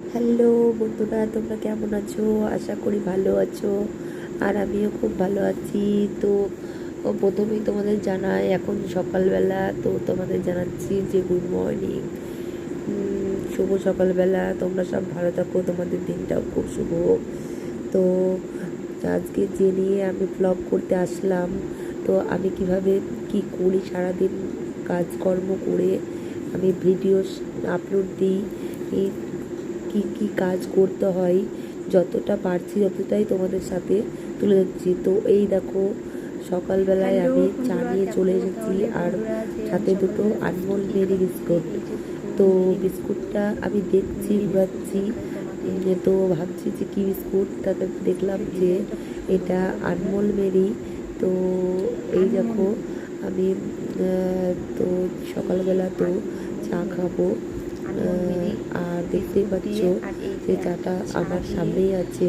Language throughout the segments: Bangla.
হ্যালো বন্ধুরা, তোমরা কেমন আছো? আশা করি ভালো আছো, আর আমিও খুব ভালো আছি। তো প্রথমেই তোমাদের জানাই, এখন সকালবেলা, তো তোমাদের জানাচ্ছি যে গুড মর্নিং শুভ সকালবেলা, তোমরা সব ভালো থাকো, তোমাদের দিনটাও খুব শুভ। তো, আজকে যে নিয়ে আমি ব্লগ করতে আসলাম, তো আমি কীভাবে, কি করি সারাদিন কাজকর্ম করে, আমি ভিডিও আপলোড দিই কি কি কাজ করতে হয় যতটা পারছি ততটাই তোমাদের সাথে তুলে ধরছি। তো এই দেখো সকালবেলায় আমি চা নিয়ে চলে এসেছি। আর সাথে দুটো আনমোল মেরি বিস্কুট। তো বিস্কুটটা আমি দেখছি ঘুরাচ্ছি। তো ভাবছি যে কী বিস্কুট? তাতে দেখলাম যে এটা আনমোল মেরি। তো এই দেখো আমি তো সকালবেলা তো চা খাব। আর দেখতেই পাচ্ছ যে চাটা আমার সামনেই আছে।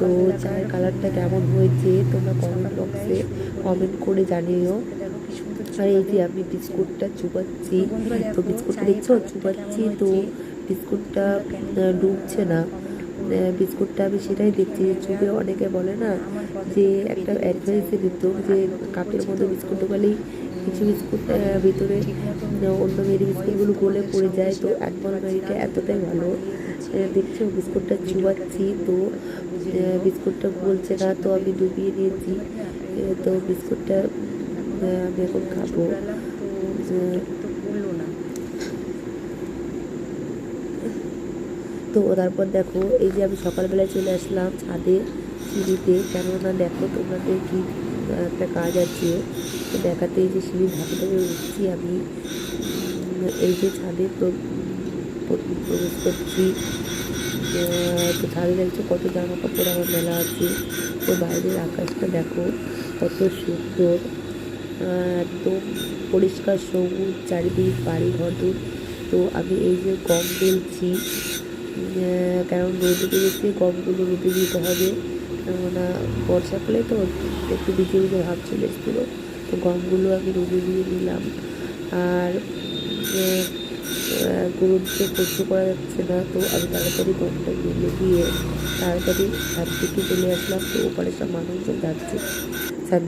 তো চায়ের কালারটা কেমন হয়েছে তোমরা কমেন্ট বক্সে কমেন্ট করে জানিও। আর এই যে আমি বিস্কুটটা চুপাচ্ছি তো বিস্কুটটা দেখছ? চুপাচ্ছি তো। বিস্কুটটা ডুবছে না। বিস্কুটটা আমি সেটাই দেখছি। যে চুপে অনেকে বলে না যে একটা অ্যাডভাইসে দিত যে কাপের মধ্যে বিস্কুট ঢোকালেই কিছু বিস্কুট ভিতরে অন্য মেরি বিস্কুটগুলো গলে পড়ে যায়। তো একবার মেরিটা এতটাই ভালো দেখছি, বিস্কুটটা চুবাচ্ছি। তো বিস্কুটটা গলছে না, তো আমি ডুবিয়ে নিয়েছি। তো বিস্কুটটা আমি এখন খাব। তো, তারপর দেখো, এই যে আমি সকালবেলায় চলে আসলাম ছাদে, সিঁড়িতে। কেননা দেখো, তোমাদের কি একটা কাজ আছে। দেখাতে যে সিঁড়ি ধাপে ধাপে উঠছি আমি। এই যে ছাদে প্র- প্র- প্রবেশ করছি। তো ছাদে দেখছ কত জামা কাপড় আমার মেলা আছে। তো বাইরের আকাশটা দেখো কত সুন্দর। একদম পরিষ্কার সবুজ, চারিদিক বাড়ি ঘর তো আমি এই যে গম বেলছি। কারণ রোদে গেছে গমগুলো রোদে দিতে হবে। কেননা বর্ষাকালে তো একটু ভিজে ভিজে ভাব চলে এসেছিল। তো গমগুলো আমি রোদে দিয়ে দিলাম। আর গরুকে সহ্য করা যাচ্ছে না, তো আমি তাড়াতাড়ি গমটা মেলে দিয়ে তাড়াতাড়ি থেকে চলে আসলাম। তো ওপারে সব মানুষজন যাচ্ছে।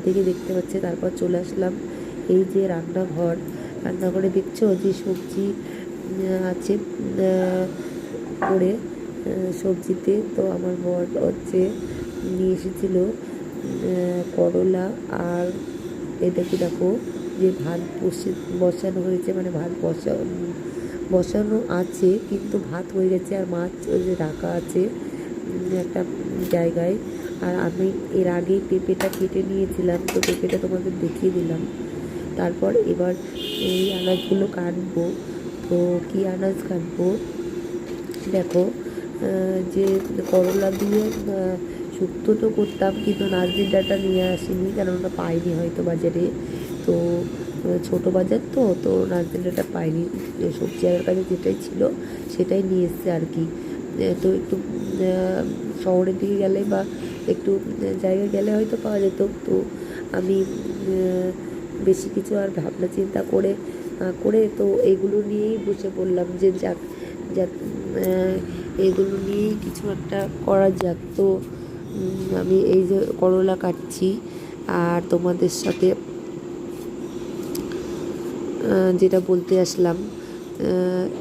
থেকে দেখতে পাচ্ছে, তারপর চলে আসলাম। এই যে রান্নাঘর, রান্নাঘরে দেখছ যে সবজি আছে করে সবজিতে। তো আমার বর হচ্ছে, নিয়ে এসেছিল করলা আর এটাকে দেখো দেখো যে ভাত বসে, বসানো হয়েছে মানে ভাত বসা, বসানো আছে, কিন্তু ভাত হয়ে গেছে আর মাছ যে রাখা আছে একটা জায়গায়। আর আমি এর আগে পেঁপেটা কেটে নিয়েছিলাম, তো পেঁপেটা তোমাদের দেখিয়ে দিলাম। তারপর এবার এই আনাজগুলো কাটবো। তো কী আনাজ কাটবো? দেখো যে করলা দিয়ে শুক্তো তো করতাম, কিন্তু নারকেল ডাটা নিয়ে আসিনি কেননা পাইনি হয়তো বাজারে। তো ছোটো বাজার তো তো নারকেল ডাটা পাইনি। সবজি আলার কাছে যেটাই ছিল, সেটাই নিয়ে এসছে আর কি। তো একটু শহরের দিকে গেলে বা একটু জায়গায় গেলে হয়তো পাওয়া যেত। তো আমি বেশি কিছু আর ভাবনা চিন্তা করে করে, তো এগুলো নিয়েই বসে পড়লাম যে যাক যাক এগুলো নিয়েই কিছু একটা করা যাক। তো আমি এই যে করলা কাটছি আর তোমাদের সাথে যেটা বলতে আসলাম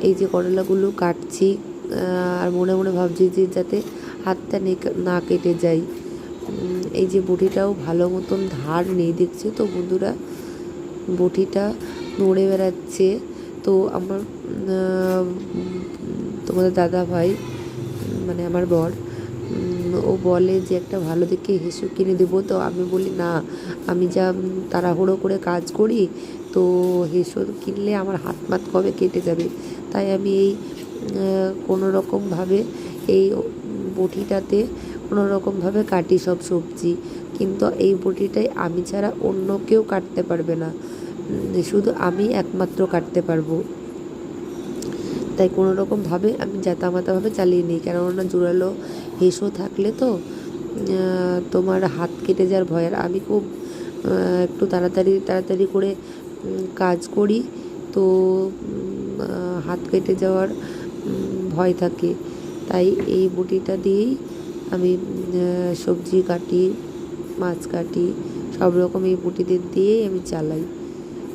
এই যে করলাগুলো কাটছি আর মনে মনে ভাবছি যে যাতে হাতটা নে- কেটে যায়। এই যে বটিটাও ভালো মতন ধার নেই, দেখছে তো বন্ধুরা? বটিটা নড়ে বেড়াচ্ছে। তো আমার তোমাদের দাদা ভাই মানে আমার বর ও বলে যে একটা ভালো দেখে হেসু কিনে দেবো। তো আমি বলি, না, আমি যা তাড়াহুড়ো করে কাজ করি, তো হেসু কিনলে আমার হাত মাত কবে কেটে যাবে? তাই আমি এই কোনো রকমভাবে এই বটিটাতে কোনো রকমভাবে কাটি সব সবজি। কিন্তু এই বটিটাই আমি ছাড়া অন্য কেউ কাটতে পারবে না। শুধু আমি একমাত্র কাটতে পারব। তাই কোনো রকমভাবে আমি যাতামাতাভাবে চালিয়ে নিই। কেননা জোরালো হেসো থাকলে তো তোমার হাত কেটে যাওয়ার ভয়। আর আমি খুব একটু তাড়াতাড়ি তাড়াতাড়ি করে কাজ করি তো হাত কেটে যাওয়ার ভয় থাকে। তাই এই বটিটা দিয়েই আমি সবজি কাটি, মাছ কাটি, সব রকম এই বটিতে দিয়েই আমি চালাই।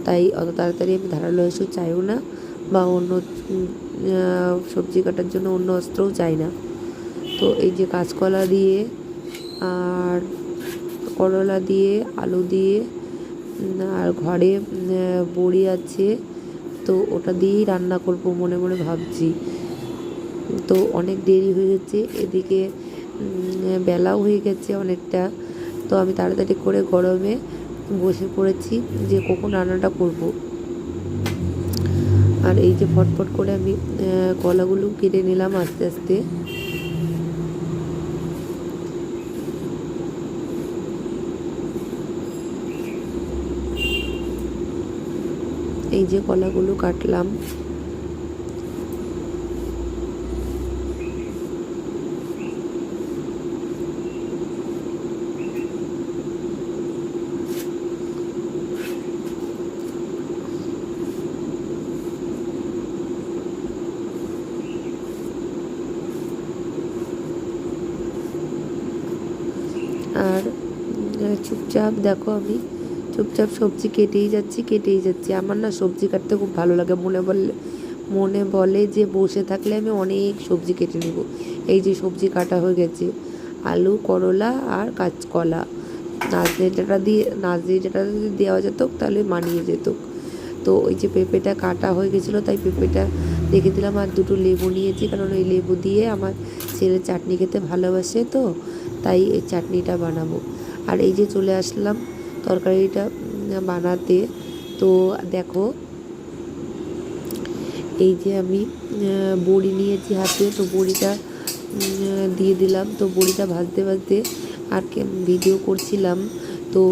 তাই অত তাড়াতাড়ি আমি ধারালো এসেও চাইও না বা অন্য সবজি কাটার জন্য অন্য অস্ত্রও চাই না। তো এই যে কাঁচকলা দিয়ে আর করলা দিয়ে, আলু দিয়ে, আর ঘরে বড়ি আছে, তো ওটা দিয়েই রান্না করব মনে মনে ভাবছি। তো অনেক দেরি হয়ে গেছে এদিকে বেলাও হয়ে গেছে অনেকটা। তো আমি তাড়াতাড়ি করে গরমে বসে পড়েছি যে কখন রান্নাটা করব। আর এই যে ফটফট করে আমি কলাগুলো কেটে নিলাম আস্তে আস্তে। এই যে কলাগুলো কাটলাম। আর চুপচাপ দেখো আমি। চুপচাপ সবজি কেটেই যাচ্ছি কেটেই যাচ্ছি। আমার না সবজি কাটতে খুব ভালো লাগে। মনে বললে, মনে বলে যে বসে থাকলে আমি অনেক সবজি কেটে নেব। এই যে সবজি কাটা হয়ে গেছে। আলু, করলা আর কাঁচকলা। নাজনে যেটা দিয়ে নাজনে যেটা যদি দেওয়া যেত, তাহলে মানিয়ে যেত। তো ওই যে পেঁপেটা কাটা হয়ে গেছিল, তাই পেঁপেটা রেখে দিলাম আর দুটো লেবু নিয়েছি। কারণ ওই লেবু দিয়ে আমার ছেলে চাটনি খেতে ভালোবাসে তো, তাই এই চাটনিটা বানাবো। আর এই যে চলে আসলাম তরকারিটা বানাতে। তো দেখো, এই যে আমি বড়ি নিয়েছি হাতে, তো বড়িটা দিয়ে দিলাম। তো বড়িটা ভাজতে ভাজতে আর ভিডিও করছিলাম। তো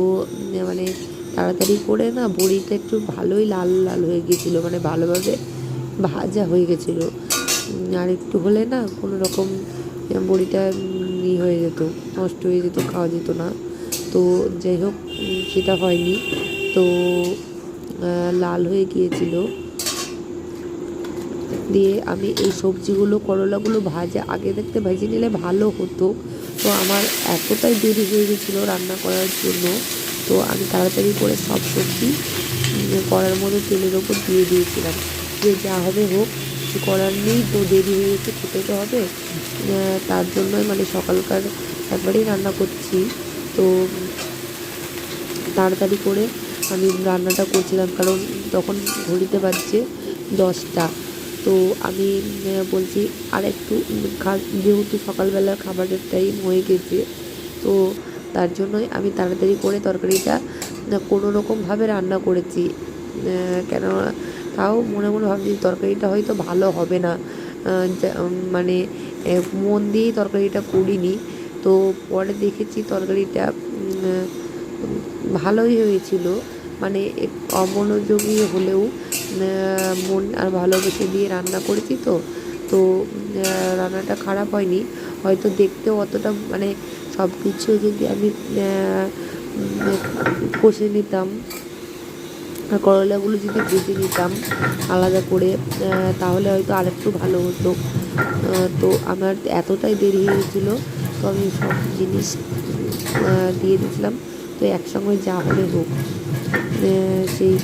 মানে তাড়াতাড়ি করে না বড়িটা একটু ভালোই লাল লাল হয়ে গেছিল মানে ভালোভাবে ভাজা হয়ে গেছিল। আর একটু হলে না কোনো রকম বড়িটা ই হয়ে যেত, নষ্ট হয়ে যেত, খাওয়া যেত না। তো যাই হোক সেটা হয়নি। তো লাল হয়ে গিয়েছিল। দিয়ে আমি এই সবজিগুলো, করলাগুলো ভাজা, আগে দেখতে ভেজে নিলে ভালো হতো। তো আমার এতটাই দেরি হয়ে গেছিল রান্না করার জন্য। তো আমি তাড়াতাড়ি করে সব সবজি করার মধ্যে তেলের ওপর দিয়ে দিয়েছিলাম। যে যা হবে হোক, কিছু করার নেই তো, দেরি হয়ে গেছে, খেতে তো হবে। তার জন্যই মানে সকালকার একবারেই রান্না করছি। তো তাড়াতাড়ি করে আমি রান্নাটা করছিলাম, কারণ তখন ঘড়িতে বাজছে দশটা। তো আমি বলছি আর একটু যেহেতু সকালবেলার খাবারের টাইম হয়ে গেছে, তো তার জন্যই আমি তাড়াতাড়ি করে তরকারিটা কোনো রকমভাবে রান্না করেছি। কেন, তাও মনে মনে ভাবছি তরকারিটা হয়তো ভালো হবে না। মানে মন দিয়েই তরকারিটা করিনি। তো পরে দেখেছি তরকারিটা ভালোই হয়েছিল। মানে অমনোযোগী হলেও মন আর ভালোবেসে দিয়ে রান্না করেছি তো। তো রান্নাটা খারাপ হয়নি। হয়তো দেখতেও অতটা মানে সব কিছু যদি আমি কষে নিতাম, আর করলাগুলো যদি ভেজে নিতাম আলাদা করে তাহলে হয়তো আরেকটু ভালো হতো। তো আমার এতটাই দেরি হয়ে গেছিল তো আমি সব জিনিস দিয়ে দিয়েছিলাম। তো একসঙ্গে যা হবে হোক সেই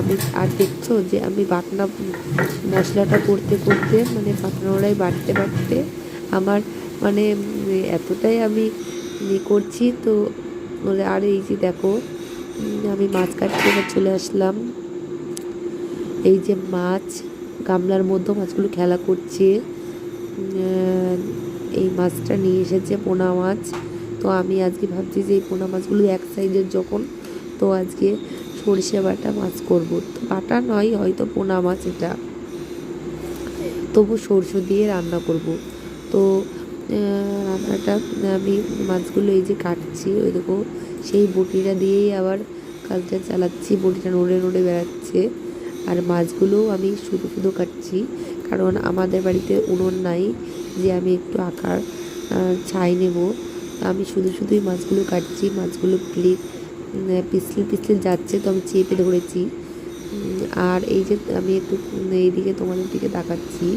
আমি, আর দেখছ যে আমি বাটনা, মশলাটা করতে করতে মানে বাটনাটাই বাটতে বাটতে আমার মানে এতটাই আমি করছি। তো আর, এই যে দেখো আমি মাছ কাটতে চলে আসলাম। এই যে মাছ, গামলার মধ্যে মাছগুলো খেলা করছে এই মাছটা নিয়ে এসেছে পোনা মাছ। তো আমি আজকে ভাবছি যে এই পোনা মাছগুলো এক সাইজের যখন, তো আজকে সরষে বাটা মাছ করব। তো বাটা নয়, হয়তো পোনা মাছ এটা। তবু সরষে দিয়ে রান্না করব। তো রান্নাটা আমি মাছগুলো এই যে কাটছি, ওই দেখো, সেই বটিটা দিয়েই আবার কাজটা চালাচ্ছি। বটিটা নড়ে নড়ে বেড়াচ্ছে। আর মাছগুলোও আমি শুধু শুধু কাটছি, কারণ আমাদের বাড়িতে উনুন নাই। যে আমি একটু আকার ছাই নেব। আমি শুধু শুধুই মাছগুলো কাটছি, মাছগুলো প্লিজ পিছলে পিছলে যাচ্ছে, তো আমি চেপে ধরেছি। আর এই যে আমি একটু এইদিকে তোমাদের দিকে তাকাচ্ছি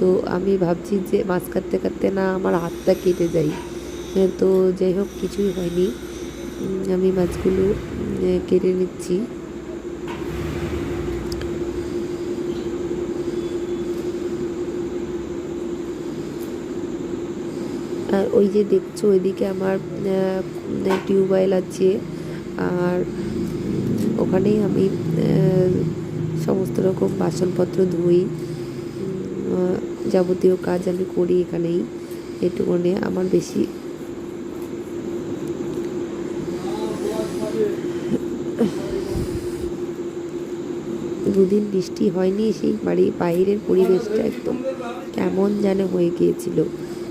তো আমি ভাবছি যে মাছ কাটতে কাটতে না আমার হাতটা কেটে এ তো যাই হোক, কিছুই হয়নি। আমি মাছগুলো কেটে নিচ্ছি আর ওই যে দেখছ, ওইদিকে আমার টিউবওয়েল আছে। আর ওখানেই আমি সমস্ত রকম বাসনপত্র ধুই। যাবতীয় কাজ আমি করি এখানেই। এটুকুনে আমার বেশি দুদিন বৃষ্টি হয়নি সেই বাড়ি বাইরের পরিবেশটা একদম কেমন যেন হয়ে গিয়েছিল।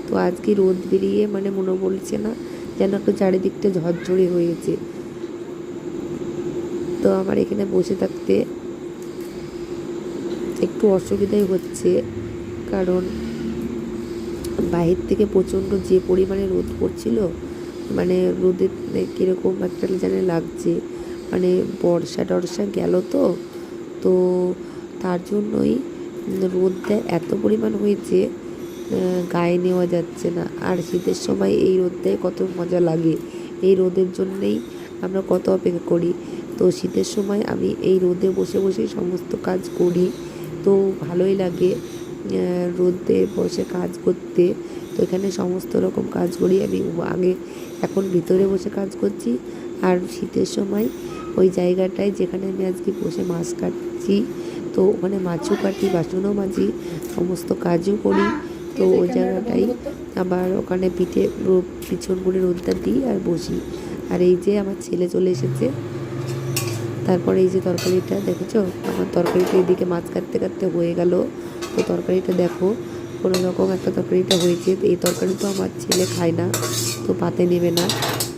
তো আজকে রোদ বেরিয়ে মানে মনে বলছে না যেন একটু চারিদিকটা ঝরঝরে হয়েছে। তো আমার এখানে বসে থাকতে একটু অসুবিধাই হচ্ছে, কারণ বাইরে থেকে প্রচণ্ড যে পরিমাণে রোদ পড়ছিল মানে রোদের কীরকম একটা যেন লাগছে মানে বর্ষা টর্ষা গেল তো তো তার জন্যই রোদটা এত পরিমাণ হয়েছে গায়ে নেওয়া যাচ্ছে না। আর শীতের সময় এই রোদটাই কত মজা লাগে। এই রোদের জন্যেই আমরা কত অপেক্ষা করি। তো শীতের সময় আমি এই রোদে বসে বসেই সমস্ত কাজ করি। তো ভালোই লাগে রোদে বসে কাজ করতে। তো এখানে সমস্ত রকম কাজ করি। আমি আগে এখন ভিতরে বসে কাজ করছি। আর শীতের সময় ওই জায়গাটায় যেখানে আমি আজকে বসে মাছ কাটছি, তো ওখানে মাছও কাটি, বাসনও মাজি, সমস্ত কাজও করি। তো ওই জায়গাটাই। আবার ওখানে পিঠে রো- পিছন করে রোদটা দিই আর বসি। আর এই যে আমার ছেলে চলে এসেছে। তারপরে এই যে তরকারিটা, দেখেছ? আমার তরকারিটা এদিকে মাছ কাটতে কাটতে হয়ে গেল। তো তরকারিটা দেখো, কোনো রকম একটা তরকারিটা হয়েছে। এই তরকারি তো আমার ছেলে খায় না, তো পাতে নেবে না।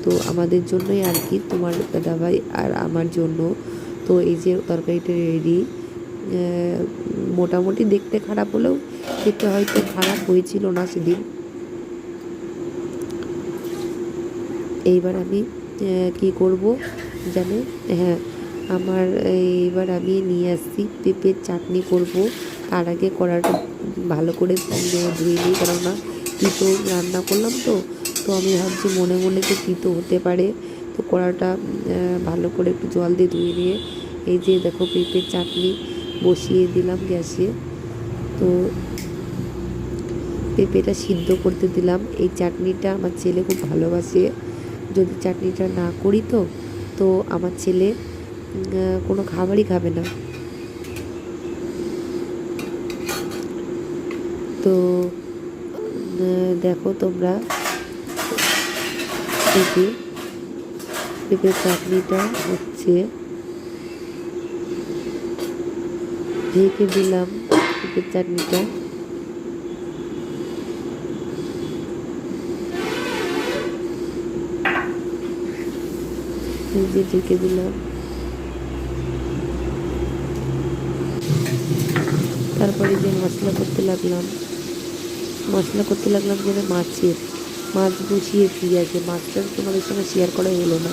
তো আমাদের জন্যই আর কি, তোমার দাদাভাই আর আমার জন্য। তো এই যে তরকারিটা রেডি মোটামুটি দেখতে খারাপ হলেও খেতে হয়তো খারাপ হয়েছিল না সেদিন। এইবার আমি কি করব জানে? হ্যাঁ আমার এইবার আমি নিয়ে আসছি পেঁপের চাটনি করব। তার আগে কড়াটা ভালো করে ধুয়ে নিই, কেননা তিতো রান্না করলাম তো তো আমি ভাবছি মনে মনে তো তিতো হতে পারে। তো কড়াটা ভালো করে একটু জল দিয়ে ধুয়ে নিয়ে, এই যে দেখো পেঁপের চাটনি। বসিয়ে দিলাম গ্যাসে। তো পেঁপেটা সিদ্ধ করতে দিলাম। এই চাটনিটা আমার ছেলে খুব ভালোবাসে। যদি চাটনিটা না করি তো তো আমার ছেলে কোনো খাবারই খাবে না। তো দেখো তোমরা পেঁপে, পেঁপের চাটনিটা হচ্ছে। ঢেকে দিলাম পেঁপের চাটনিটা। ঢেকে দিলাম। তারপরে যে মশলা করতে লাগলাম, মশলা করতে লাগলাম যেন মাছের, মাছ বসিয়েছি আজকে মাছটা তোমাদের সঙ্গে শেয়ার করা হলো না।